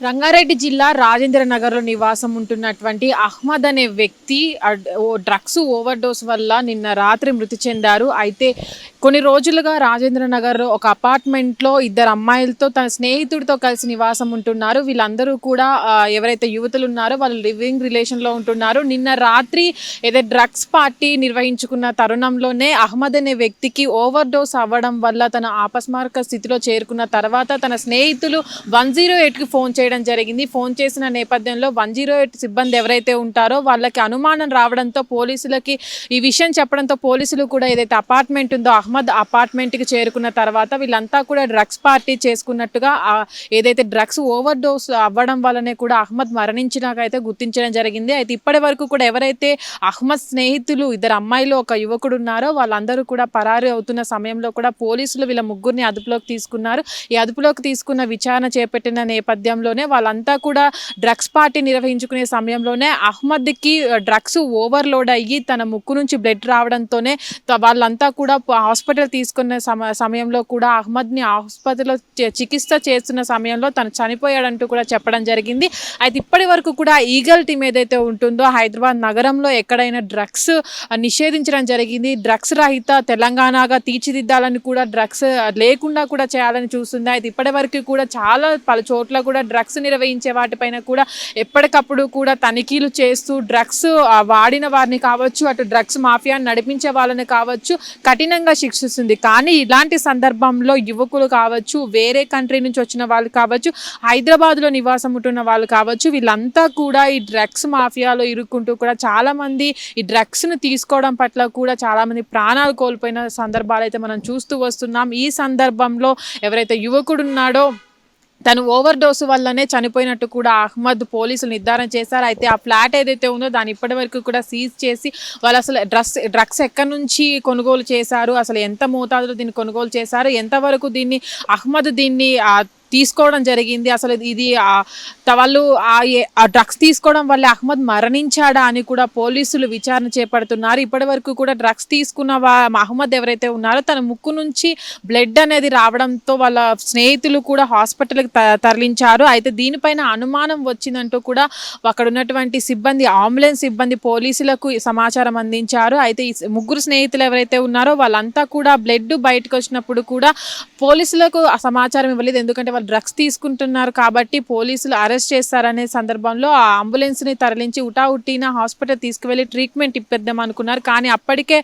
రంగారెడ్డి జిల్లా రాజేంద్ర నగర్లో నివాసం ఉంటున్నటువంటి అహ్మద్ అనే వ్యక్తి ఓ డ్రగ్స్ ఓవర్ డోస్ వల్ల నిన్న రాత్రి మృతి చెందారు. అయితే కొన్ని రోజులుగా రాజేంద్ర నగర్లో ఒక అపార్ట్మెంట్లో ఇద్దరు అమ్మాయిలతో తన స్నేహితుడితో కలిసి నివాసం ఉంటున్నారు. వీళ్ళందరూ కూడా ఎవరైతే యువతులు ఉన్నారో వాళ్ళు లివింగ్ రిలేషన్లో ఉంటున్నారు. నిన్న రాత్రి ఏదో డ్రగ్స్ పార్టీ నిర్వహించుకున్న తరుణంలోనే అహ్మద్ అనే వ్యక్తికి ఓవర్ డోస్ అవ్వడం వల్ల తన ఆపస్మారక స్థితిలో చేరుకున్న తర్వాత తన స్నేహితులు వన్ జీరో ఎయిట్కి ఫోన్ చేయడం జరిగింది. ఫోన్ చేసిన నేపథ్యంలో వన్ జీరో ఎయిట్ సిబ్బంది ఎవరైతే ఉంటారో వాళ్ళకి అనుమానం రావడంతో పోలీసులకి ఈ విషయం చెప్పడంతో పోలీసులు కూడా ఏదైతే అపార్ట్మెంట్ ఉందో అహ్మద్ అపార్ట్మెంట్కి చేరుకున్న తర్వాత వీళ్ళంతా కూడా డ్రగ్స్ పార్టీ చేసుకున్నట్టుగా ఏదైతే డ్రగ్స్ ఓవర్ డోస్ అవ్వడం వల్లనే కూడా అహ్మద్ మరణించినాకైతే గుర్తించడం జరిగింది. అయితే ఇప్పటి వరకు కూడా ఎవరైతే అహ్మద్ స్నేహితులు ఇద్దరు అమ్మాయిలు ఒక యువకుడు ఉన్నారో వాళ్ళందరూ కూడా పరారు అవుతున్న సమయంలో కూడా పోలీసులు వీళ్ళ ముగ్గురిని అదుపులోకి తీసుకున్నారు. ఈ అదుపులోకి తీసుకున్న విచారణ చేపట్టిన నేపథ్యంలో సమయంలోనే వాళ్ళంతా కూడా డ్రగ్స్ పార్టీ నిర్వహించుకునే సమయంలోనే అహ్మద్కి డ్రగ్స్ ఓవర్లోడ్ అయ్యి తన ముక్కు నుంచి బ్లడ్ రావడంతోనే వాళ్ళంతా కూడా హాస్పిటల్ తీసుకున్న సమ సమయంలో కూడా అహ్మద్ని హాస్పిటల్లో చికిత్స చేస్తున్న సమయంలో తను చనిపోయాడంటూ కూడా చెప్పడం జరిగింది. అయితే ఇప్పటి వరకు కూడా ఈగల్ టీం ఏదైతే ఉంటుందో హైదరాబాద్ నగరంలో ఎక్కడైనా డ్రగ్స్ నిషేధించడం జరిగింది. డ్రగ్స్ రహిత తెలంగాణగా తీర్చిదిద్దాలని కూడా డ్రగ్స్ లేకుండా కూడా చేయాలని చూస్తుంది. అయితే ఇప్పటి వరకు కూడా చాలా పలు చోట్ల కూడా డ్రగ్స్ డ్రగ్స్ నిర్వహించే వాటిపైన కూడా ఎప్పటికప్పుడు కూడా తనిఖీలు చేస్తూ డ్రగ్స్ వాడిన వారిని కావచ్చు అటు డ్రగ్స్ మాఫియాని నడిపించే వాళ్ళని కావచ్చు కఠినంగా శిక్షిస్తుంది. కానీ ఇలాంటి సందర్భంలో యువకులు కావచ్చు వేరే కంట్రీ నుంచి వచ్చిన వాళ్ళు కావచ్చు హైదరాబాద్లో నివాసం ఉంటున్న వాళ్ళు కావచ్చు వీళ్ళంతా కూడా ఈ డ్రగ్స్ మాఫియాలో ఇరుక్కుంటూ కూడా చాలామంది ఈ డ్రగ్స్ను తీసుకోవడం పట్ల కూడా చాలామంది ప్రాణాలు కోల్పోయిన సందర్భాలు అయితే మనం చూస్తూ వస్తున్నాం. ఈ సందర్భంలో ఎవరైతే యువకుడు ఉన్నాడో తను ఓవర్ డోసు వల్లనే చనిపోయినట్టు కూడా అహ్మద్ పోలీసులు నిర్ధారణ చేశారు. అయితే ఆ ఫ్లాట్ ఏదైతే ఉందో దాన్ని ఇప్పటి వరకు కూడా సీజ్ చేసి వాళ్ళు అసలు డ్రగ్స్ డ్రగ్స్ ఎక్కడి నుంచి కొనుగోలు చేశారు? అసలు ఎంత మోతాదులో దీన్ని కొనుగోలు చేశారు? ఎంతవరకు దీన్ని అహ్మద్ దీన్ని తీసుకోవడం జరిగింది. అసలు ఇది వాళ్ళు ఆ ఏ- ఆ డ్రగ్స్ తీసుకోవడం వల్ల అహ్మద్ మరణించాడా అని కూడా పోలీసులు విచారణ చేపడుతున్నారు. ఇప్పటి వరకు కూడా డ్రగ్స్ తీసుకున్న అహ్మద్ ఎవరైతే ఉన్నారో తన ముక్కు నుంచి బ్లడ్ అనేది రావడంతో వాళ్ళ స్నేహితులు కూడా హాస్పిటల్కి త- తరలించారు. అయితే దీనిపైన అనుమానం వచ్చిందంటూ కూడా అక్కడ ఉన్నటువంటి సిబ్బంది అంబులెన్స్ సిబ్బంది పోలీసులకు సమాచారం అందించారు. అయితే ఈ ముగ్గురు స్నేహితులు ఎవరైతే ఉన్నారో వాళ్ళంతా కూడా బ్లడ్ బయటకు వచ్చినప్పుడు కూడా పోలీసులకు ఆ సమాచారం ఇవ్వలేదు. ఎందుకంటే వాళ్ళు డ్రగ్స్ తీసుకుంటున్నారు కాబట్టి పోలీసులు అరెస్ట్ చేస్తారనే సందర్భంలో ఆ అంబులెన్స్ని తరలించి ఉటావుట్టిన హాస్పిటల్ తీసుకువెళ్ళి ట్రీట్మెంట్ ఇప్పిద్దాం అనుకున్నారు. కానీ అప్పటికే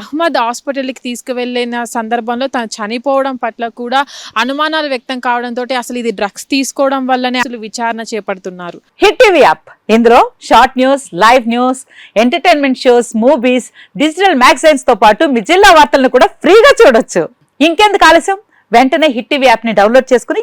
అహ్మద్ హాస్పిటల్కి తీసుకువెళ్ళిన సందర్భంలో తను చనిపోవడం పట్ల కూడా అనుమానాలు వ్యక్తం కావడంతో అసలు ఇది డ్రగ్స్ తీసుకోవడం వల్లనే అసలు విచారణ చేపడుతున్నారు. Hit TV app. ఇందులో short news live news entertainment shows movies digital మ్యాగజైన్స్తో పాటు మీ జిల్లా వార్తలను కూడా ఫ్రీగా చూడొచ్చు. ఇంకెందుకు ఆలస్యం? వెంటనే హిట్ టీవీ యాప్ని డౌన్లోడ్ చేసుకుని